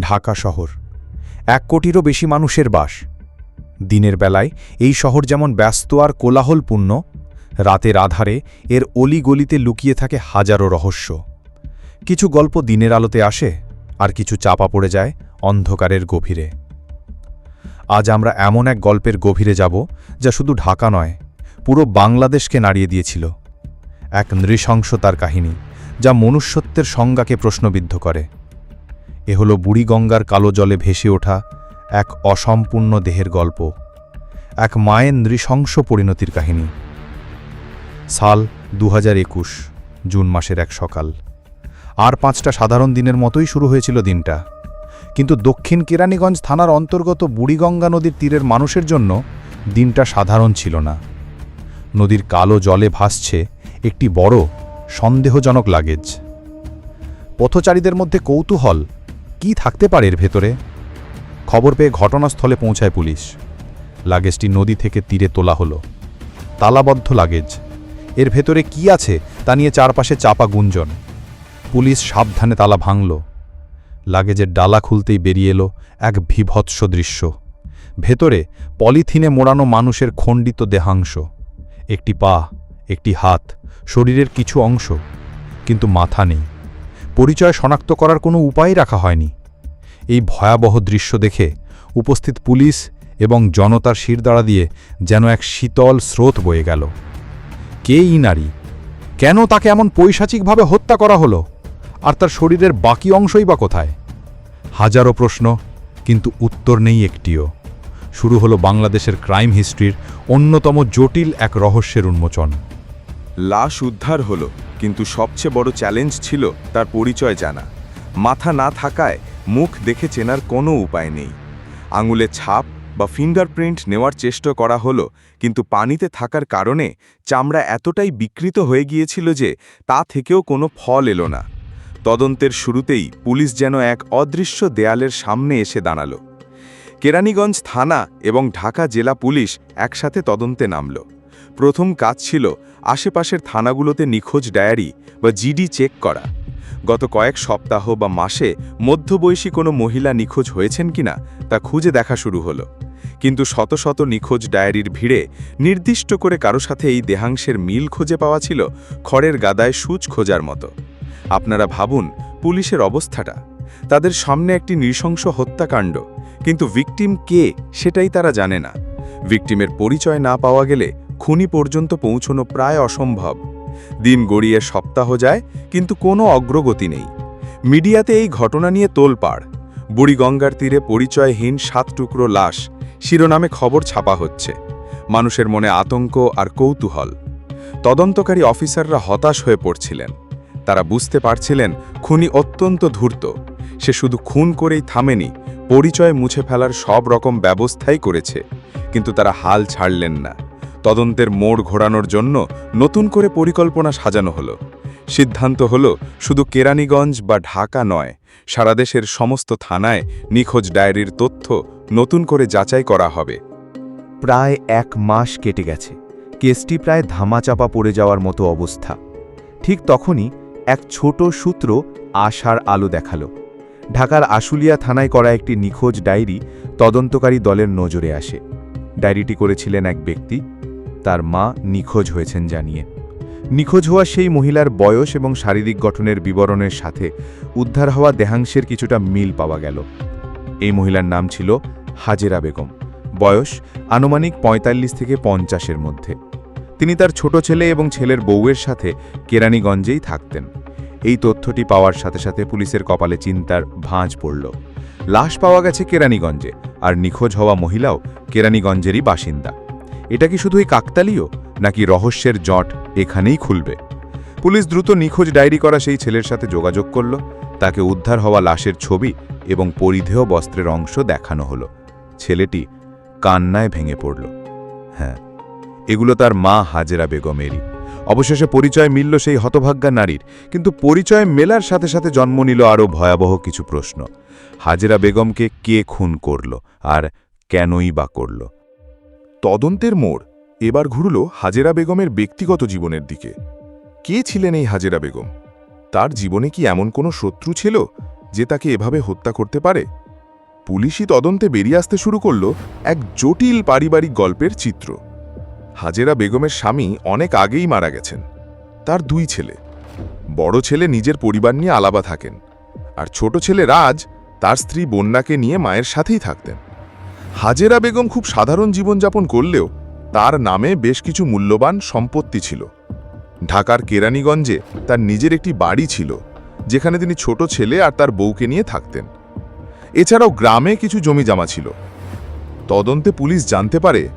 ঢাকা শহর। এক কোটিরও বেশি মানুষের বাস। দিনের বেলায় এই শহর যেমন ব্যস্ত আর কোলাহলপূর্ণ, রাতের আধারে এর অলিগলিতে লুকিয়ে থাকে হাজারো রহস্য। কিছু গল্প দিনের আলোতে আসে, আর কিছু চাপা পড়ে যায় অন্ধকারের গভীরে। আজ আমরা এমন এক গল্পের গভীরে যাব, যা শুধু ঢাকা নয়, পুরো বাংলাদেশকে নাড়িয়ে দিয়েছিল। এক নৃশংসতার কাহিনী, যা মনুষ্যত্বের সংজ্ঞাকে প্রশ্নবিদ্ধ করে। এ হলো বুড়িগঙ্গার কালো জলে ভেসে ওঠা এক অসম্পূর্ণ দেহের গল্প, এক মায়ের নৃশংস পরিণতির কাহিনী। সাল দু হাজার একুশ, জুন মাসের এক সকাল। আর পাঁচটা সাধারণ দিনের মতোই শুরু হয়েছিল দিনটা। কিন্তু দক্ষিণ কেরানীগঞ্জ থানার অন্তর্গত বুড়িগঙ্গা নদীর তীরের মানুষের জন্য দিনটা সাধারণ ছিল না। নদীর কালো জলে ভাসছে একটি বড়, সন্দেহজনক লাগেজ। পথচারীদের মধ্যে কৌতূহল কি থাকতে পারে এর ভেতরে? খবর পেয়ে ঘটনাস্থলে পৌঁছায় পুলিশ। লাগেজটি নদী থেকে তীরে তোলা হলো। তালাবদ্ধ লাগেজ। এর ভেতরে কি আছে তা নিয়ে চারপাশে চাপা গুঞ্জন। পুলিশ সাবধানে তালা ভাঙল। লাগেজের ডালা খুলতেই বেরিয়ে এলো এক বিভৎস দৃশ্য। ভেতরে পলিথিনে মোড়ানো মানুষের খণ্ডিত দেহাংশ। একটি পা, একটি হাত, শরীরের কিছু অংশ। কিন্তু মাথা নেই। পরিচয় শনাক্ত করার কোনো উপায় রাখা হয়নি। এই ভয়াবহ দৃশ্য দেখে উপস্থিত পুলিশ এবং জনতার শিরদাঁড়া দিয়ে যেন এক শীতল স্রোত বয়ে গেল। কে ই নারী? কেন তাকে এমন পৈশাচিকভাবে হত্যা করা হলো? আর তার শরীরের বাকি অংশই বা কোথায়? হাজারো প্রশ্ন, কিন্তু উত্তর নেই একটিও। শুরু হলো বাংলাদেশের ক্রাইম হিস্ট্রির অন্যতম জটিল এক রহস্যের উন্মোচন। লাশ উদ্ধার হলো, কিন্তু সবচেয়ে বড় চ্যালেঞ্জ ছিল তার পরিচয় জানা। মাথা না থাকায় মুখ দেখে চেনার কোনো উপায় নেই। আঙুলে ছাপ বা ফিঙ্গারপ্রিন্ট নেওয়ার চেষ্টা করা হলো, কিন্তু পানিতে থাকার কারণে চামড়া এতটাই বিকৃত হয়ে গিয়েছিল যে তা থেকেও কোনো ফল এলো না। তদন্তের শুরুতেই পুলিশ যেন এক অদৃশ্য দেয়ালের সামনে এসে দাঁড়াল। কেরানীগঞ্জ থানা এবং ঢাকা জেলা পুলিশ একসাথে তদন্তে নামল। প্রথম কাজ ছিল আশেপাশের থানাগুলোতে নিখোঁজ ডায়েরি বা জিডি চেক করা। গত কয়েক সপ্তাহ বা মাসে মধ্যবয়সী কোনো মহিলা নিখোঁজ হয়েছেন কিনা তা খুঁজে দেখা শুরু হলো। কিন্তু শত শত নিখোঁজ ডায়েরির ভিড়ে নির্দিষ্ট করে কারও সাথে এই দেহাংশের মিল খুঁজে পাওয়া ছিল খড়ের গাদায় সূচ খোঁজার মতো। আপনারা ভাবুন, পুলিশের অবস্থাটা। তাদের সামনে একটি নৃশংস হত্যাকাণ্ড। কিন্তু ভিকটিম কে, সেটাই তারা জানে না। ভিকটিমের পরিচয় না পাওয়া গেলে খুনি পর্যন্ত পৌঁছনো প্রায় অসম্ভব। দিন গড়িয়ে সপ্তাহ যায়, কিন্তু কোনো অগ্রগতি নেই। মিডিয়াতে এই ঘটনা নিয়ে তোলপাড়। বুড়িগঙ্গার তীরে পরিচয়হীন সাত টুকরো লাশ শিরোনামে খবর ছাপা হচ্ছে। মানুষের মনে আতঙ্ক আর কৌতূহল। তদন্তকারী অফিসাররা হতাশ হয়ে পড়ছিলেন। তারা বুঝতে পারছিলেন, খুনি অত্যন্ত ধূর্ত। সে শুধু খুন করেই থামেনি, পরিচয় মুছে ফেলার সব রকম ব্যবস্থাই করেছে। কিন্তু তারা হাল ছাড়লেন না। তদন্তের মোড় ঘোরানোর জন্য নতুন করে পরিকল্পনা সাজানো হলো। সিদ্ধান্ত হল শুধু কেরানীগঞ্জ বা ঢাকা নয়, সারা দেশের সমস্ত থানায় নিখোঁজ ডায়েরির তথ্য নতুন করে যাচাই করা হবে। প্রায় এক মাস কেটে গেছে। কেসটি প্রায় ধামাচাপা পড়ে যাওয়ার মতো অবস্থা। ঠিক তখনই এক ছোট সূত্র আশার আলো দেখাল। ঢাকার আশুলিয়া থানায় করা একটি নিখোঁজ ডায়েরি তদন্তকারী দলের নজরে আসে। ডায়েরিটি করেছিলেন এক ব্যক্তি তার মা নিখোঁজ হয়েছেন জানিয়ে। নিখোঁজ হওয়া সেই মহিলার বয়স এবং শারীরিক গঠনের বিবরণের সাথে উদ্ধার হওয়া দেহাংশের কিছুটা মিল পাওয়া গেল। এই মহিলার নাম ছিল হাজেরা বেগম। বয়স আনুমানিক ৪৫ থেকে পঞ্চাশের মধ্যে। তিনি তার ছোট ছেলে এবং ছেলের বউয়ের সাথে কেরানীগঞ্জেই থাকতেন। এই তথ্যটি পাওয়ার সাথে সাথে পুলিশের কপালে চিন্তার ভাঁজ পড়ল। লাশ পাওয়া গেছে কেরানীগঞ্জে, আর নিখোঁজ হওয়া মহিলাও কেরানীগঞ্জেরই বাসিন্দা। এটা কি শুধুই কাকতালীয়, নাকি রহস্যের জট এখানেই খুলবে? পুলিশ দ্রুত নিখোঁজ ডায়েরি করা সেই ছেলের সাথে যোগাযোগ করল। তাকে উদ্ধার হওয়া লাশের ছবি এবং পরিধেয় বস্ত্রের অংশ দেখানো হলো। ছেলেটি কান্নায় ভেঙে পড়ল। হ্যাঁ এগুলো তার মা হাজেরা বেগমেরই। অবশেষে পরিচয় মিলল সেই হতভাগ্যা নারীর। কিন্তু পরিচয় মেলার সাথে সাথে জন্ম নিল আরও ভয়াবহ কিছু প্রশ্ন। হাজেরা বেগমকে কে খুন করল আর কেনই বা করল? তদন্তের মোড় এবার ঘুরল হাজেরা বেগমের ব্যক্তিগত জীবনের দিকে। কে ছিলেন এই হাজেরা বেগম? তার জীবনে কি এমন কোনো শত্রু ছিল যে তাকে এভাবে হত্যা করতে পারে? পুলিশি তদন্তে বেরিয়ে আসতে শুরু করল এক জটিল পারিবারিক গল্পের চিত্র। হাজেরা বেগমের স্বামী অনেক আগেই মারা গেছেন। তার দুই ছেলে। বড় ছেলে নিজের পরিবার নিয়ে আলাবা থাকেন। আর ছোট ছেলে রাজ তার স্ত্রী বন্যাকে নিয়ে মায়ের সাথেই থাকতেন। হাজেরা বেগম খুব সাধারণ জীবনযাপন করলেও তার নামে বেশ কিছু মূল্যবান সম্পত্তি ছিল। ঢাকার কেরানীগঞ্জে তার নিজের একটি বাড়ি ছিল, যেখানে তিনি ছোট ছেলে আর তার বউকে নিয়ে থাকতেন। এছাড়াও গ্রামে কিছু জমি জমা ছিল। তদন্তে পুলিশ জানতে পারে,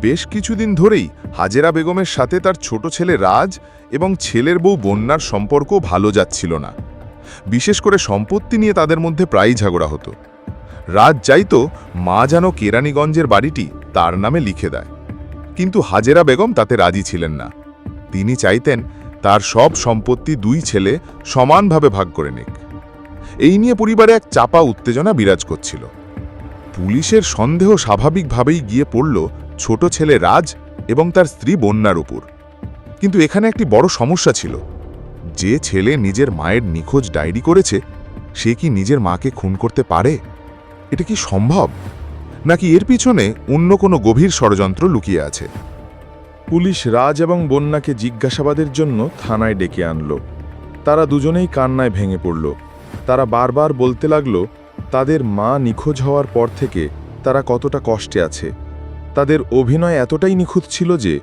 বেশ কিছুদিন ধরেই হাজেরা বেগমের সাথে তার ছোট ছেলে রাজ এবং ছেলের বউ বন্যার সম্পর্ক ভালো যাচ্ছিল না। বিশেষ করে সম্পত্তি নিয়ে তাদের মধ্যে প্রায়ই ঝগড়া হতো। রাজ চাইতো মা যেন কেরানীগঞ্জের বাড়িটি তার নামে লিখে দেয়। কিন্তু হাজেরা বেগম তাতে রাজি ছিলেন না। তিনি চাইতেন তার সব সম্পত্তি দুই ছেলে সমানভাবে ভাগ করে নিক। এই নিয়ে পরিবারে এক চাপা উত্তেজনা বিরাজ করছিল। পুলিশের সন্দেহ স্বাভাবিকভাবেই গিয়ে পড়ল ছোট ছেলে রাজ এবং তার স্ত্রী বন্যার উপর। কিন্তু এখানে একটি বড় সমস্যা ছিল। যে ছেলে নিজের মায়ের নিখোঁজ ডায়েরি করেছে, সে কি নিজের মাকে খুন করতে পারে? এটা কি সম্ভব? নাকি এর পিছনে অন্য কোনো গভীর ষড়যন্ত্র লুকিয়ে আছে? পুলিশ রাজ এবং বন্যাকে জিজ্ঞাসাবাদের জন্য থানায় ডেকে আনল। তারা দুজনেই কান্নায় ভেঙে পড়ল। তারা বারবার বলতে লাগল, তাদের মা নিখোঁজ হওয়ার পর থেকে তারা কতটা কষ্টে আছে। তাদের অভিনয় এতটাই নিখুঁত ছিল যে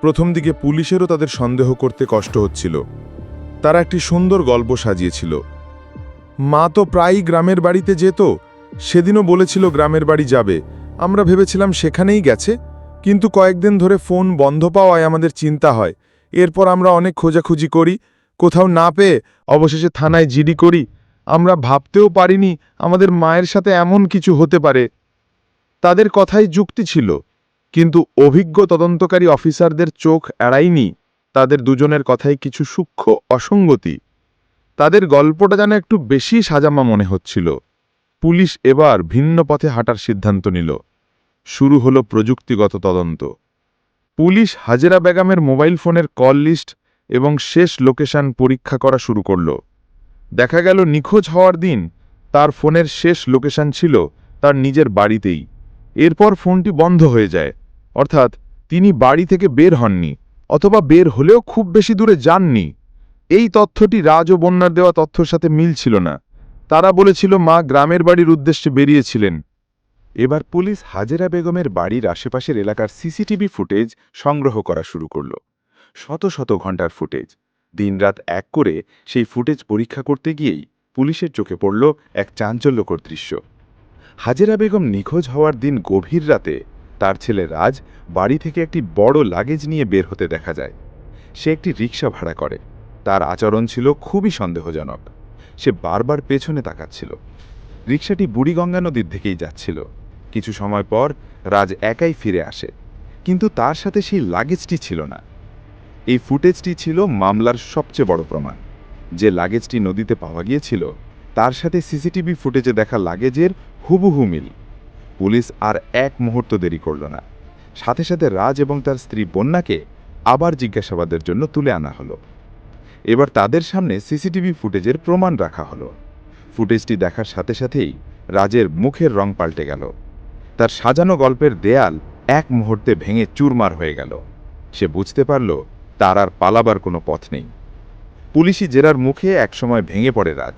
প্রথম দিকে পুলিশেরও তাদের সন্দেহ করতে কষ্ট হচ্ছিল। তারা একটি সুন্দর গল্প সাজিয়েছিল। মা তো প্রায়ই গ্রামের বাড়িতে যেত সেদিনও বলেছিল গ্রামের বাড়ি যাবে। আমরা ভেবেছিলাম সেখানেই গেছে, কিন্তু কয়েকদিন ধরে ফোন বন্ধ পাওয়ায় আমাদের চিন্তা হয়। এরপর আমরা অনেক খোঁজাখুঁজি করি, কোথাও না পেয়ে অবশেষে থানায় জিডি করি। আমরা ভাবতেও পারিনি আমাদের মায়ের সাথে এমন কিছু হতে পারে। তাদের কথাই যুক্তি ছিল, কিন্তু অভিজ্ঞ তদন্তকারী অফিসারদের চোখ এড়ায়নি। তাদের দুজনের কথাই কিছু সূক্ষ্ম অসঙ্গতি। তাদের গল্পটা যেন একটু বেশি সাজামা মনে হচ্ছিল। পুলিশ এবার ভিন্ন পথে হাঁটার সিদ্ধান্ত নিল। শুরু হলো প্রযুক্তিগত তদন্ত। পুলিশ হাজেরা বেগমের মোবাইল ফোনের কল লিস্ট এবং শেষ লোকেশন পরীক্ষা করা শুরু করল। দেখা গেল নিখোঁজ হওয়ার দিন তার ফোনের শেষ লোকেশন ছিল তার নিজের বাড়িতেই। এরপর ফোনটি বন্ধ হয়ে যায়। অর্থাৎ তিনি বাড়ি থেকে বের হননি অথবা বের হলেও খুব বেশি দূরে যাননি। এই তথ্যটি রাজ ও বন্যার দেওয়া তথ্যর সাথে মিল ছিল না। তারা বলেছিল, মা গ্রামের বাড়ির উদ্দেশ্যে বেরিয়েছিলেন। এবার পুলিশ হাজেরা বেগমের বাড়ির আশেপাশের এলাকার সিসিটিভি ফুটেজ সংগ্রহ করা শুরু করল। শত শত ঘণ্টার ফুটেজ। দিনরাত এক করে সেই ফুটেজ পরীক্ষা করতে গিয়েই পুলিশের চোখে পড়ল এক চাঞ্চল্যকর দৃশ্য। হাজেরা বেগম নিখোঁজ হওয়ার দিন গভীর রাতে তার ছেলে রাজ বাড়ি থেকে একটি বড় লাগেজ নিয়ে বের হতে দেখা যায়। সে একটি রিক্সা ভাড়া করে। তার আচরণ ছিল খুবই সন্দেহজনক। সে বারবার পেছনে তাকাচ্ছিল। রিক্সাটি বুড়িগঙ্গা নদীর দিকেই যাচ্ছিল। কিছু সময় পর রাজ একাই ফিরে আসে, কিন্তু তার সাথে সেই লাগেজটি ছিল না। এই ফুটেজটি ছিল মামলার সবচেয়ে বড় প্রমাণ। যে লাগেজটি নদীতে পাওয়া গিয়েছিল, তার সাথে সিসিটিভি ফুটেজে দেখা লাগেজের হুবহু মিল। পুলিশ আর এক মুহূর্ত দেরি করল না। সাথে সাথে রাজ এবং তার স্ত্রী বন্যাকে আবার জিজ্ঞাসাবাদের জন্য তুলে আনা হলো। এবার তাদের সামনে সিসিটিভি ফুটেজের প্রমাণ রাখা হলো। ফুটেজটি দেখার সাথে সাথেই রাজের মুখের রং পাল্টে গেল। তার সাজানো গল্পের দেয়াল এক মুহূর্তে ভেঙে চুরমার হয়ে গেল। সে বুঝতে পারল, তার আর পালাবার কোনো পথ নেই। পুলিশি জেরার মুখে একসময় ভেঙে পড়ে রাজ।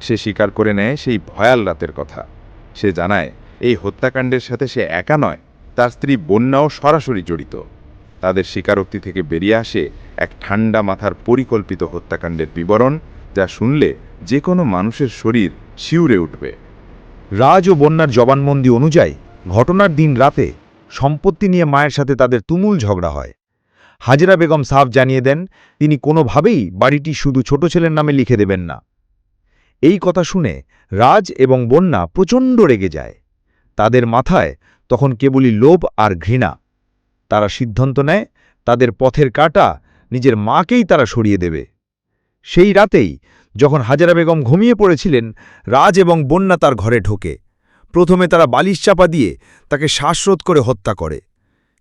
সে স্বীকার করে নেয় সেই ভয়াল রাতের কথা। সে জানায়, এই হত্যাকাণ্ডের সাথে সে একা নয়, তার স্ত্রী বন্যাও সরাসরি জড়িত। তাদের স্বীকারোক্তি থেকে বেরিয়ে আসে এক ঠান্ডা মাথার পরিকল্পিত হত্যাকাণ্ডের বিবরণ, যা শুনলে যে কোনো মানুষের শরীর শিউরে উঠবে। রাজ ও বন্যার জবানবন্দি অনুযায়ী, ঘটনার দিন রাতে সম্পত্তি নিয়ে মায়ের সাথে তাদের তুমুল ঝগড়া হয়। হাজরা বেগম সাফ জানিয়ে দেন, তিনি কোনোভাবেই বাড়িটি শুধু ছোট ছেলের নামে লিখে দেবেন না। এই কথা শুনে রাজ এবং বন্যা প্রচণ্ড রেগে যায়। তাদের মাথায় তখন কেবলই লোভ আর ঘৃণা। তারা সিদ্ধান্ত নেয়, তাদের পথের কাটা নিজের মাকেই তারা সরিয়ে দেবে। সেই রাতেই যখন হাজারা বেগম ঘুমিয়ে পড়েছিলেন, রাজ এবং বন্যা তার ঘরে ঢোকে। প্রথমে তারা বালিশ চাপা দিয়ে তাকে শ্বাসরোধ করে হত্যা করে।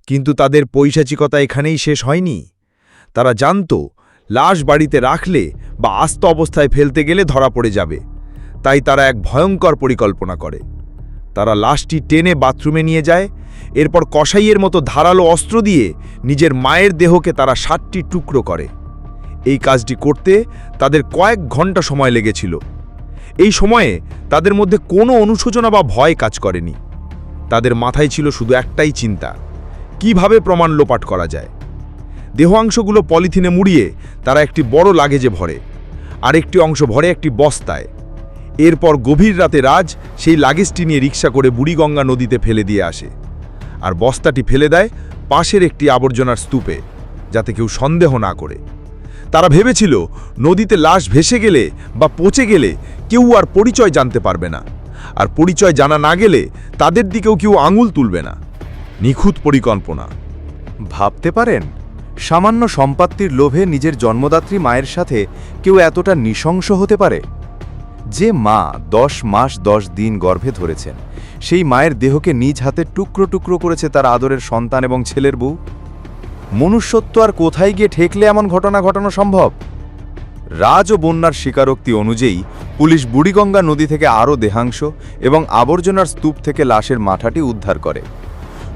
কিন্তু তাদের পৈশাচিকতা এখানেই শেষ হয়নি। তারা জানত, লাশ বাড়িতে রাখলে বা আস্ত অবস্থায় ফেলতে গেলে ধরা পড়ে যাবে। তাই তারা এক ভয়ঙ্কর পরিকল্পনা করে। তারা লাশটি টেনে বাথরুমে নিয়ে যায় এরপর কসাইয়ের মতো ধারালো অস্ত্র দিয়ে নিজের মায়ের দেহকে তারা ষাটটি টুকরো করে। এই কাজটি করতে তাদের কয়েক ঘণ্টা সময় লেগেছিল। এই সময়ে তাদের মধ্যে কোনো অনুশোচনা বা ভয় কাজ করেনি। তাদের মাথায় ছিল শুধু একটাই চিন্তা, কীভাবে প্রমাণ লোপাট করা যায়? দেহাংশগুলো পলিথিনে মুড়িয়ে তারা একটি বড় লাগেজে ভরে, আরেকটি অংশ ভরে একটি বস্তায়। এরপর গভীর রাতে রাজ সেই লাগেজটি নিয়ে রিক্সা করে বুড়িগঙ্গা নদীতে ফেলে দিয়ে আসে। আর বস্তাটি ফেলে দেয় পাশের একটি আবর্জনার স্তূপে, যাতে কেউ সন্দেহ না করে। তারা ভেবেছিল, নদীতে লাশ ভেসে গেলে বা পচে গেলে কেউ আর পরিচয় জানতে পারবে না, আর পরিচয় জানা না গেলে তাদের দিকেও কেউ আঙুল তুলবে না। নিখুঁত পরিকল্পনা। ভাবতে পারেন, সামান্য সম্পত্তির লোভে নিজের জন্মদাত্রী মায়ের সাথে কেউ এতটা নৃশংস হতে পারে? যে মা দশ মাস দশ দিন গর্ভে ধরেছেন, সেই মায়ের দেহকে নিজ হাতে টুকরো টুকরো করেছে তার আদরের সন্তান এবং ছেলের বউ। মনুষ্যত্ব আর কোথায় গিয়ে ঠেকলে এমন ঘটনা ঘটানো সম্ভব? রাজ ও বন্যার স্বীকারোক্তি অনুযায়ী পুলিশ বুড়িগঙ্গা নদী থেকে আরও দেহাংশ এবং আবর্জনার স্তূপ থেকে লাশের মাথাটি উদ্ধার করে।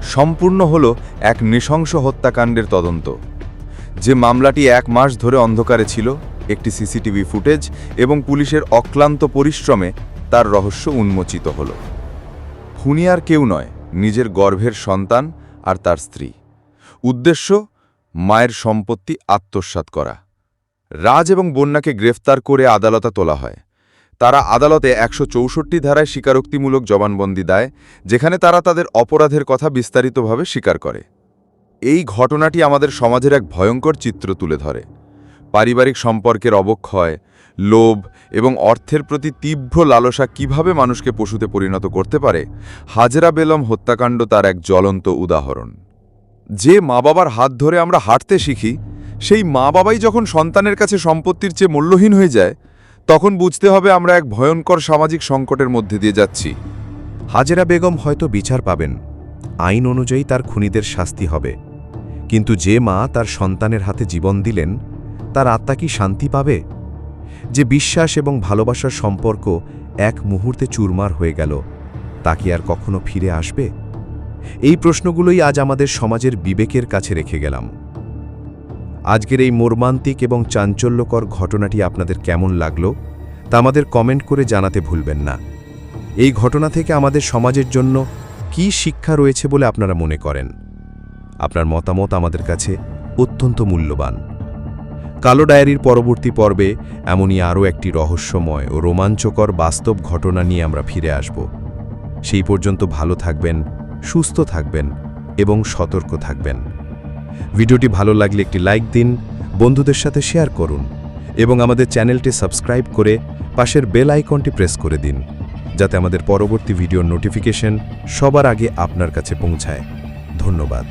সম্পূর্ণ হল এক নৃশংস হত্যাকাণ্ডের তদন্ত। যে মামলাটি এক মাস ধরে অন্ধকারে ছিল একটি সিসিটিভি ফুটেজ এবং পুলিশের অক্লান্ত পরিশ্রমে তার রহস্য উন্মোচিত হল। খুনি আর কেউ নয়, নিজের গর্ভের সন্তান আর তার স্ত্রী। উদ্দেশ্য, মায়ের সম্পত্তি আত্মসাৎ করা। রাজ এবং বন্যাকে গ্রেফতার করে আদালতে তোলা হয়। তারা আদালতে একশো চৌষট্টি ধারায় স্বীকারোক্তিমূলক জবানবন্দি দেয়, যেখানে তারা তাদের অপরাধের কথা বিস্তারিতভাবে স্বীকার করে। এই ঘটনাটি আমাদের সমাজের এক ভয়ঙ্কর চিত্র তুলে ধরে। পারিবারিক সম্পর্কের অবক্ষয়, লোভ এবং অর্থের প্রতি তীব্র লালসা কীভাবে মানুষকে পশুতে পরিণত করতে পারে? হাজরা বেলম হত্যাকাণ্ড তার এক জ্বলন্ত উদাহরণ। যে মা বাবার হাত ধরে আমরা হাঁটতে শিখি, সেই মা বাবাই যখন সন্তানের কাছে সম্পত্তির চেয়ে মূল্যহীন হয়ে যায়, তখন বুঝতে হবে আমরা এক ভয়ঙ্কর সামাজিক সংকটের মধ্যে দিয়ে যাচ্ছি। হাজেরা বেগম হয়তো বিচার পাবেন। আইন অনুযায়ী তার খুনিদের শাস্তি হবে। কিন্তু যে মা তার সন্তানের হাতে জীবন দিলেন তার আত্মা কি শান্তি পাবে? যে বিশ্বাস এবং ভালোবাসার সম্পর্ক এক মুহূর্তে চুরমার হয়ে গেল, তা কি আর কখনো ফিরে আসবে? এই প্রশ্নগুলোই আজ আমাদের সমাজের বিবেকের কাছে রেখে গেলাম। আজকের এই মর্মান্তিক এবং চাঞ্চল্যকর ঘটনাটি আপনাদের কেমন লাগল, তা আমাদের কমেন্ট করে জানাতে ভুলবেন না। এই ঘটনা থেকে আমাদের সমাজের জন্য কি শিক্ষা রয়েছে বলে আপনারা মনে করেন? আপনার মতামত আমাদের কাছে অত্যন্ত মূল্যবান। কালো ডায়েরির পরবর্তী পর্বে এমনই আরও একটি রহস্যময় ও রোমাঞ্চকর বাস্তব ঘটনা নিয়ে আমরা ফিরে আসব। সেই পর্যন্ত ভালো থাকবেন, সুস্থ থাকবেন এবং সতর্ক থাকবেন। ভিডিওটি ভালো লাগলে একটি লাইক দিন, বন্ধুদের সাথে শেয়ার করুন এবং আমাদের চ্যানেলটি সাবস্ক্রাইব করে পাশের বেল আইকনটি প্রেস করে দিন, যাতে আমাদের পরবর্তী ভিডিওর নোটিফিকেশন সবার আগে আপনার কাছে পৌঁছায়। ধন্যবাদ।